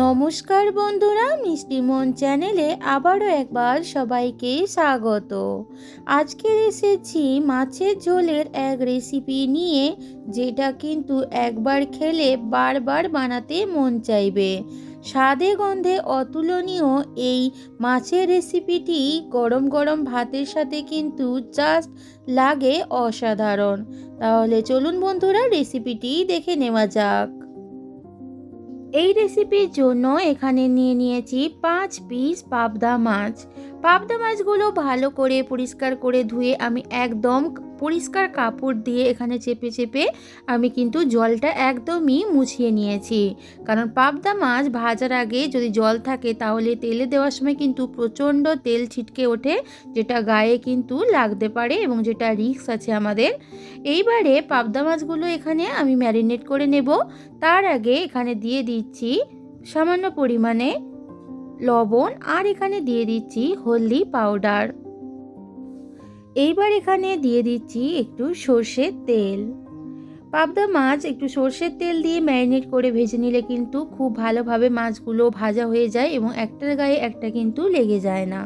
নমস্কার বন্ধুরা মিষ্টি মন চ্যানেলে আবারও একবার সবাইকে স্বাগত। আজকে এসেছি মাছের ঝোলের এক রেসিপি নিয়ে, যেটা কিন্তু একবার খেলে বারবার বানাতে মন চাইবে। স্বাদে গন্ধে অতুলনীয় এই মাছের রেসিপিটি গরম গরম ভাতের সাথে কিন্তু জাস্ট লাগে অসাধারণ। তাহলে চলুন বন্ধুরা রেসিপিটি দেখে নেওয়া যাক। এই রেসিপির জন্য এখানে নিয়ে নিয়েছি পাঁচ পিস পাবদা মাছ। পাবদা মাছগুলো ভালো করে পরিষ্কার করে ধুয়ে আমি একদম পরিষ্কার কাপড় দিয়ে এখানে চেপে চেপে আমি কিন্তু জলটা একদমই মুছিয়ে নিয়েছি। কারণ পাবদা মাছ ভাজার আগে যদি জল থাকে তাহলে তেলে দেওয়ার সময় কিন্তু প্রচণ্ড তেল ছিটকে ওঠে, যেটা গায়ে কিন্তু লাগতে পারে এবং যেটা রিস্ক আছে আমাদের। এইবারে পাবদা মাছগুলো এখানে আমি ম্যারিনেট করে নেব। তার আগে এখানে দিয়ে দিচ্ছি সামান্য পরিমাণে লবণ আর এখানে দিয়ে দিচ্ছি হলদি পাউডার। এইবার এখানে দিয়ে দিচ্ছি একটু সর্ষের তেল। পাবদা মাছ একটু সর্ষের তেল দিয়ে ম্যারিনেট করে ভেজে নিলে কিন্তু খুব ভালোভাবে মাছগুলো ভাজা হয়ে যায় এবং একটার গায়ে একটা কিন্তু লেগে যায় না।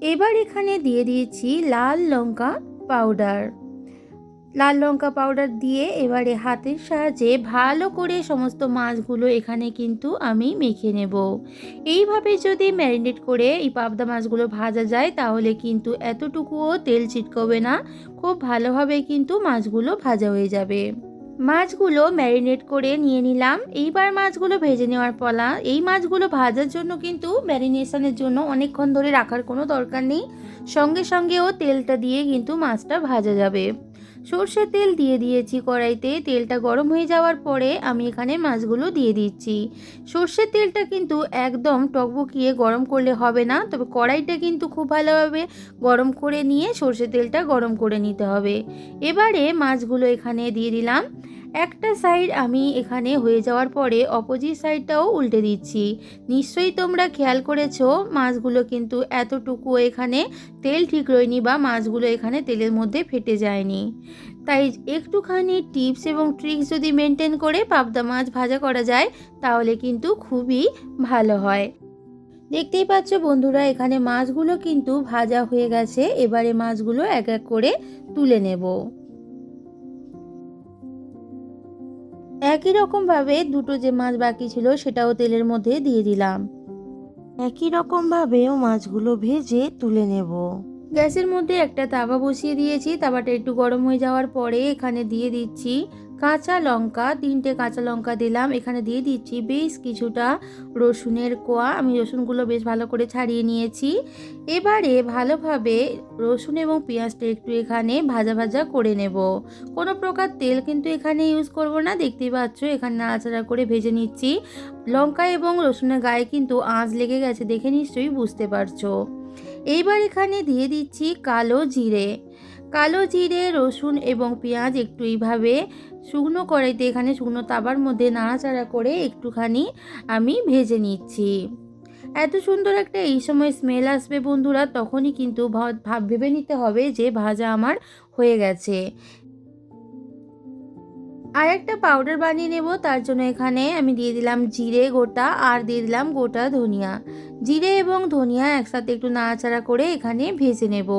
এবার এখানে দিয়ে দিয়েছি লাল লঙ্কা পাউডার। লাল লঙ্কা পাউডার দিয়ে এবারে হাতের সাহায্যে ভালো করে সমস্ত মাছগুলো এখানে কিন্তু আমি মেখে নেব। এইভাবে যদি ম্যারিনেট করে এই পাবদা মাছগুলো ভাজা যায়, তাহলে কিন্তু এতটুকুও তেল ছিটকবে না, খুব ভালোভাবে কিন্তু মাছগুলো ভাজা হয়ে যাবে। মাছগুলো ম্যারিনেট করে নিয়ে নিলাম। এইবার মাছগুলো ভেজে নেওয়ার পলা। এই মাছগুলো ভাজার জন্য কিন্তু ম্যারিনেশনের জন্য অনেকক্ষণ ধরে রাখার কোনো দরকার নেই। সঙ্গে সঙ্গেও তেলটা দিয়ে কিন্তু মাছটা ভাজা যাবে। সর্ষের তেল দিয়ে দিয়েছি কড়াইতে। তেলটা গরম হয়ে যাওয়ার পরে আমি এখানে মাছগুলো দিয়ে দিচ্ছি। সর্ষের তেলটা কিন্তু একদম টকবকিয়ে গরম করলে হবে না, তবে কড়াইটা কিন্তু খুব ভালোভাবে গরম করে নিয়ে সর্ষের তেলটা গরম করে নিতে হবে। এবারে মাছগুলো এখানে দিয়ে দিলাম। একটা সাইড আমি এখানে হয়ে যাওয়ার পরে অপোজিট সাইডটাও উল্টে দিচ্ছি। নিশ্চয়ই তোমরা খেয়াল করেছ, মাছগুলো কিন্তু এতটুকু এখানে তেল ঠিক রয়নি বা মাছগুলো এখানে তেলের মধ্যে ফেটে যায়নি। তাই একটুখানি টিপস এবং ট্রিক্স যদি মেনটেন করে পাবদা মাছ ভাজা করা যায়, তাহলে কিন্তু খুবই ভালো হয়। দেখতেই পাচ্ছ বন্ধুরা, এখানে মাছগুলো কিন্তু ভাজা হয়ে গেছে। এবারে মাছগুলো এক এক করে তুলে নেব। একই রকমভাবে দুটো যে মাছ বাকি ছিল সেটাও তেলের মধ্যে দিয়ে দিলাম। একই রকমভাবেও মাছগুলো ভেজে তুলে নেব। গ্যাসের মধ্যে একটা তাওয়া বসিয়ে দিয়েছি। তাওয়াটা একটু গরম হয়ে যাওয়ার পরে এখানে দিয়ে দিচ্ছি কাঁচা লঙ্কা, তিনটে কাঁচা লঙ্কা দিলাম। এখানে দিয়ে দিচ্ছি বেশ কিছুটা রসুনের কোয়া। আমি রসুনগুলো বেশ ভালো করে ছাড়িয়ে নিয়েছি। এবারে ভালোভাবে রসুন এবং পেঁয়াজটা একটু এখানে ভাজা ভাজা করে নেব। কোনো প্রকার তেল কিন্তু এখানে ইউজ করব না। দেখতেই পাচ্ছ, এখানে নাড়াচাড়া করে ভেজে নিচ্ছি। লঙ্কা এবং রসুনের গায়ে কিন্তু আঁচ লেগে গেছে দেখে নিশ্চয়ই বুঝতে পারছ। এইবার এখানে দিয়ে দিচ্ছি কালো জিরে। কালো জিরে, রসুন এবং পেঁয়াজ একটু এইভাবে শুকনো কড়াইতে এখানে শুকনো তাবার মধ্যে নাড়াচাড়া করে একটুখানি আমি ভেজে নিচ্ছি। এত সুন্দর একটা এই সময় স্মেল আসবে বন্ধুরা, তখনই কিন্তু ভাব, ভেবে নিতে হবে যে ভাজা আমার হয়ে গেছে। আর একটা পাউডার বানিয়ে নেব, তার জন্য এখানে আমি দিয়ে দিলাম জিরে, গোটা, আর দিয়ে দিলাম গোটা ধনিয়া। জিরে এবং ধনিয়া একসাথে একটু নাড়াচাড়া করে এখানে ভেজে নেব।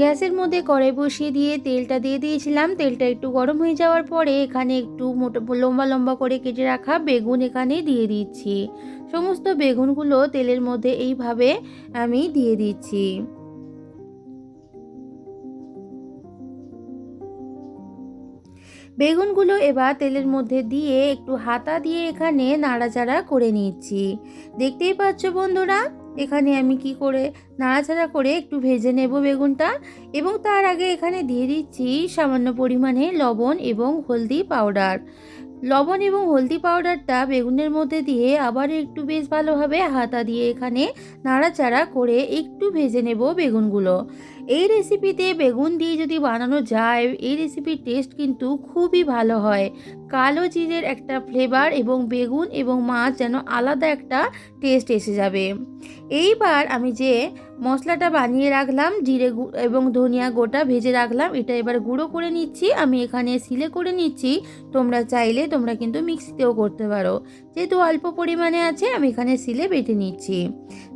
গ্যাসের মধ্যে কড়াই বসিয়ে দিয়ে তেলটা দিয়ে দিয়েছিলাম। তেলটা একটু গরম হয়ে যাওয়ার পরে এখানে একটু মোটা লম্বা লম্বা করে কেটে রাখা বেগুন এখানে দিয়ে দিচ্ছি। সমস্ত বেগুনগুলো তেলের মধ্যে এইভাবে আমি দিয়ে দিচ্ছি। বেগুনগুলো এবার তেলের মধ্যে দিয়ে একটু হাতা দিয়ে এখানে নাড়াচাড়া করে নিচ্ছি। দেখতেই পাচ্ছ বন্ধুরা? এখানে আমি কি করে নাড়াচাড়া করে একটু ভেজে নেব বেগুনটা এবং তার আগে এখানে দিয়ে দিচ্ছি সামান্য পরিমাণে লবণ এবং হলদি পাউডার। লবণ এবং হলদি পাউডারটা বেগুনের মধ্যে দিয়ে আবার একটু বেশ ভালোভাবে হাতা দিয়ে এখানে নাড়াচাড়া করে একটু ভেজে নেব বেগুনগুলো। এই রেসিপিতে বেগুন দিয়ে যদি বানানো যায়, এই রেসিপির টেস্ট কিন্তু খুবই ভালো হয়। কালো জিরের একটা ফ্লেভার এবং বেগুন এবং মাছ যেন আলাদা একটা টেস্ট এসে যাবে। এইবার আমি যে মশলাটা বানিয়ে রাখলাম, জিরে এবং ধনিয়া গোটা ভেজে রাখলাম, এটা এবার গুঁড়ো করে নিচ্ছি। আমি এখানে সিলে করে নিচ্ছি। তোমরা চাইলে তোমরা কিন্তু মিক্সিতেও করতে পারো। যেহেতু অল্প পরিমাণে আছে, আমি এখানে সিলে বেটে নিচ্ছি।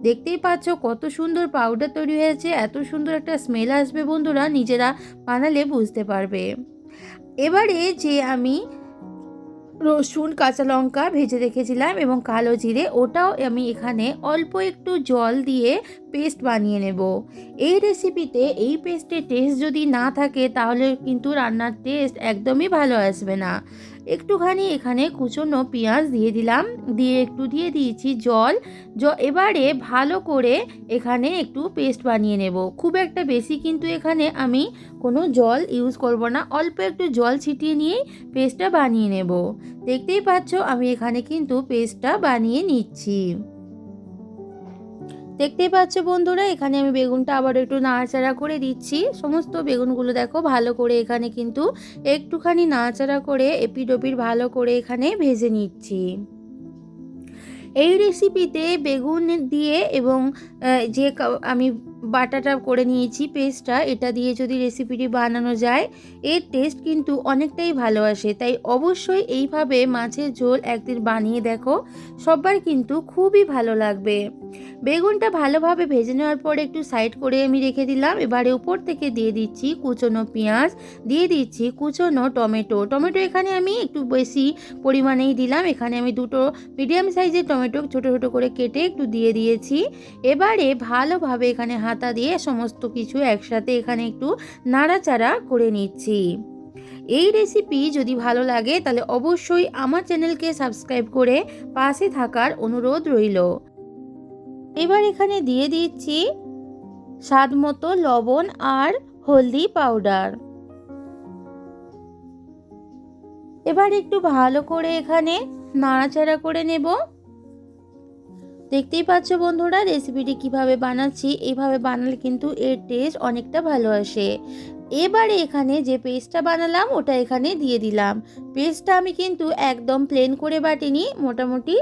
দেখতেই পাচ্ছ কত সুন্দর পাউডার তৈরি হয়েছে, এত সুন্দর একটা স্মেল আসবে বন্ধুরা, নিজেরা বানালে বুঝতে পারবে। এবারে যে আমি রসুন, কাঁচা লঙ্কা ভেজে রেখেছিলাম এবং কালো জিরে, ওটাও আমি এখানে অল্প একটু জল দিয়ে পেস্ট বানিয়ে নেব। এই রেসিপিতে এই পেস্টের টেস্ট যদি না থাকে, তাহলে কিন্তু রান্নার টেস্ট একদমই ভালো আসবে না। একটুখানি এখানে কুচনো পেঁয়াজ দিয়ে দিলাম। দিয়ে একটু দিয়ে দিয়েছি জল। জ, এবারে ভালো করে এখানে একটু পেস্ট বানিয়ে নেব। খুব একটা বেশি কিন্তু এখানে আমি কোনো জল ইউজ করব না। অল্প একটু জল ছিটিয়ে নিয়েই পেস্টটা বানিয়ে নেব। দেখতেই পাচ্ছ আমি এখানে কিন্তু পেস্টটা বানিয়ে নিচ্ছি। দেখতেই পাচ্ছ বন্ধুরা, এখানে আমি বেগুনটা আবার একটু নাড়াচাড়া করে দিচ্ছি। সমস্ত বেগুনগুলো দেখো ভালো করে এখানে কিন্তু একটুখানি নাড়াচাড়া করে এপিডোপির ভালো করে এখানে ভেজে নিচ্ছি। এই রেসিপিতে বেগুন দিয়ে এবং যে আমি বাটাটা করে নিয়েছি পেস্টটা। এটা দিয়ে যদি রেসিপিটি বানানো যায়, এর টেস্ট কিন্তু অনেকটাই ভালো আসে। তাই অবশ্যই এইভাবে মাছের ঝোল একদিন বানিয়ে দেখো। সবার কিন্তু খুবই ভালো লাগবে। বেগুনটা ভালোভাবে ভেজে নেওয়ার পর একটু সাইড করে আমি রেখে দিলাম। এবারে উপর থেকে দিয়ে দিচ্ছি কুচনো পেঁয়াজ, দিয়ে দিচ্ছি কুচনো টমেটো। টমেটো এখানে আমি একটু বেশি পরিমাণেই দিলাম। এখানে আমি দুটো মিডিয়াম সাইজের টমেটো ছোটো ছোটো করে কেটে একটু দিয়ে দিয়েছি। এবারে ভালোভাবে এখানে হাতা দিয়ে সমস্ত কিছু একসাথে এখানে একটু নাড়াচাড়া করে নিচ্ছি। এই রেসিপি যদি ভালো লাগে, তাহলে অবশ্যই আমার চ্যানেলকে সাবস্ক্রাইব করে পাশে থাকার অনুরোধ রইল। এবার এখানে দিয়ে দিচ্ছি স্বাদ মতো লবণ আর হলদি পাউডার এবার একটু ভালো করে এখানে নাড়াচাড়া করে নেব। দেখতেই পাচ্ছ বন্ধুরা রেসিপিটি কীভাবে বানাচ্ছি এইভাবে বানালে কিন্তু এর টেস্ট অনেকটা ভালো আসে। এবারে এখানে যে পেস্টটা বানালাম, ওটা এখানে দিয়ে দিলাম। পেস্টটা আমি কিন্তু একদম প্লেন করে বাটিনি, মোটামুটি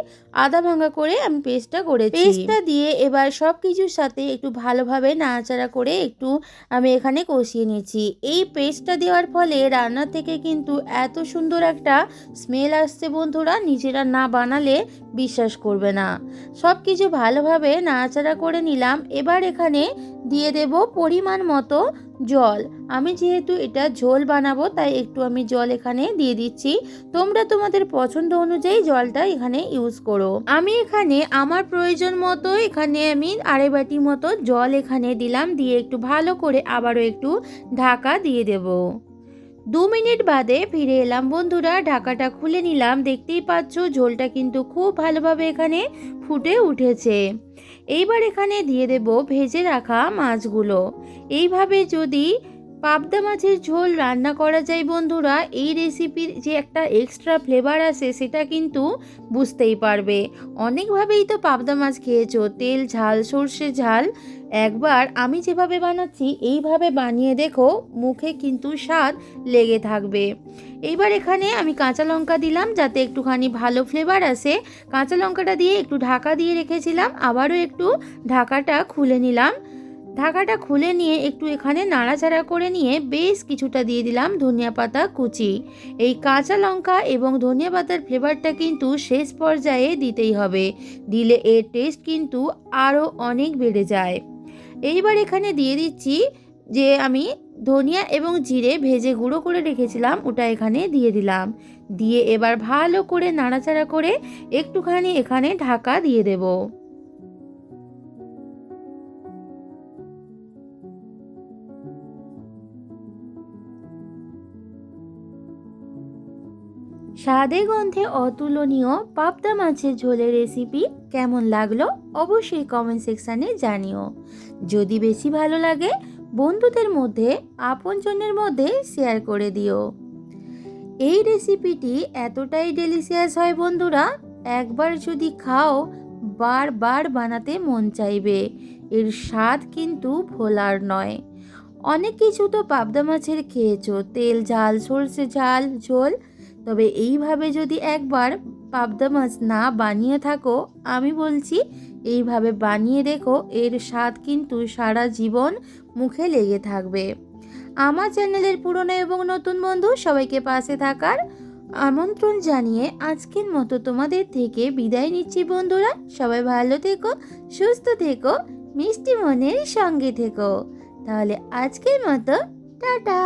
আধা ভাঙা করে আমি পেস্টটা করেছি। পেস্টটা দিয়ে এবার সব কিছুর সাথে একটু ভালোভাবে নাড়াচাড়া করে একটু আমি এখানে কষিয়ে নিচ্ছি এই পেস্টটা দেওয়ার ফলে রান্না থেকে কিন্তু এত সুন্দর একটা স্মেল আসছে বন্ধুরা, নিজেরা না বানালে বিশ্বাস করবে না। সব কিছু ভালোভাবে নাড়াচাড়া করে নিলাম। এবার এখানে দিয়ে দেব পরিমাণ মতো জল। আমি যেহেতু এটা ঝোল বানাবো, তাই একটু আমি জল এখানে দিয়ে দিচ্ছি। তোমরা তোমাদের পছন্দ অনুযায়ী জলটা এখানে ইউজ করো। আমি এখানে আমার প্রয়োজন মতো এখানে আমি আড়াই বাটি মতো জল এখানে দিলাম। দিয়ে একটু ভালো করে আবারও একটু ঢাকা দিয়ে দেবো। দু মিনিট বাদে ফিরে এলাম বন্ধুরা, ঢাকাটা খুলে নিলাম। দেখতেই পাচ্ছ, ঝোলটা কিন্তু খুব ভালোভাবে এখানে ফুটে উঠেছে। এইবার এখানে দিয়ে দেব ভেজে রাখা মাছগুলো। এইভাবে যদি পাবদা মাছের ঝোল রান্না করা যায় বন্ধুরা, এই রেসিপির যে একটা এক্সট্রা ফ্লেভার আসে, সেটা কিন্তু বুঝতেই পারবে। অনেকভাবেই তো পাবদা মাছ খেয়েছো, তেল, ঝাল, সর্ষে ঝাল একবার আমি যেভাবে বানাচ্ছি, এইভাবে বানিয়ে দেখো মুখে কিন্তু স্বাদ লেগে থাকবে। এইবার এখানে আমি কাঁচা লঙ্কা দিলাম, যাতে একটুখানি ভালো ফ্লেভার আসে। কাঁচা লঙ্কাটা দিয়ে একটু ঢাকা দিয়ে রেখেছিলাম, আবারও একটু ঢাকাটা খুলে নিলাম। ঢাকাটা খুলে নিয়ে একটু এখানে নাড়াচাড়া করে নিয়ে বেশ কিছুটা দিয়ে দিলাম ধনিয়া পাতা কুচি। এই কাঁচা লঙ্কা এবং ধনিয়া পাতার ফ্লেভারটা কিন্তু শেষ পর্যায়ে দিতেই হবে। দিলে এর টেস্ট কিন্তু আরও অনেক বেড়ে যায়। এইবার এখানে দিয়ে দিচ্ছি যে আমি ধনিয়া এবং জিরে ভেজে গুঁড়ো করে রেখেছিলাম, ওটা এখানে দিয়ে দিলাম। দিয়ে এবার ভালো করে নাড়াচাড়া করে একটুখানি এখানে ঢাকা দিয়ে দেবো। স্বাদে গন্ধে অতুলনীয় পাবদা মাছের ঝোলের রেসিপি কেমন লাগল অবশ্যই কমেন্ট সেকশানে জানিও। যদি বেশি ভালো লাগে, বন্ধুদের মধ্যে, আপনজনের মধ্যে শেয়ার করে দিও। এই রেসিপিটি এতটাই ডেলিশিয়াস হয় বন্ধুরা, একবার যদি খাও, বারবার বানাতে মন চাইবে। এর স্বাদ কিন্তু ভোলার নয়। অনেক কিছু তো পাবদা মাছের খেয়েছো, তেল, ঝাল, সর্ষে ঝাল, ঝোল তবে এইভাবে যদি একবার পাবদা মাছ না বানিয়ে থাকো, আমি বলছি এইভাবে বানিয়ে দেখো, এর স্বাদ কিন্তু সারা জীবন মুখে লেগে থাকবে। আমার চ্যানেলের পুরনো এবং নতুন বন্ধু সবাইকে পাশে থাকার আমন্ত্রণ জানিয়ে আজকের মতো তোমাদের থেকে বিদায় নিচ্ছি বন্ধুরা। সবাই ভালো থেকো, সুস্থ থেকো, মিষ্টি মনের সঙ্গে থেকো। তাহলে আজকের মতো, টাটা!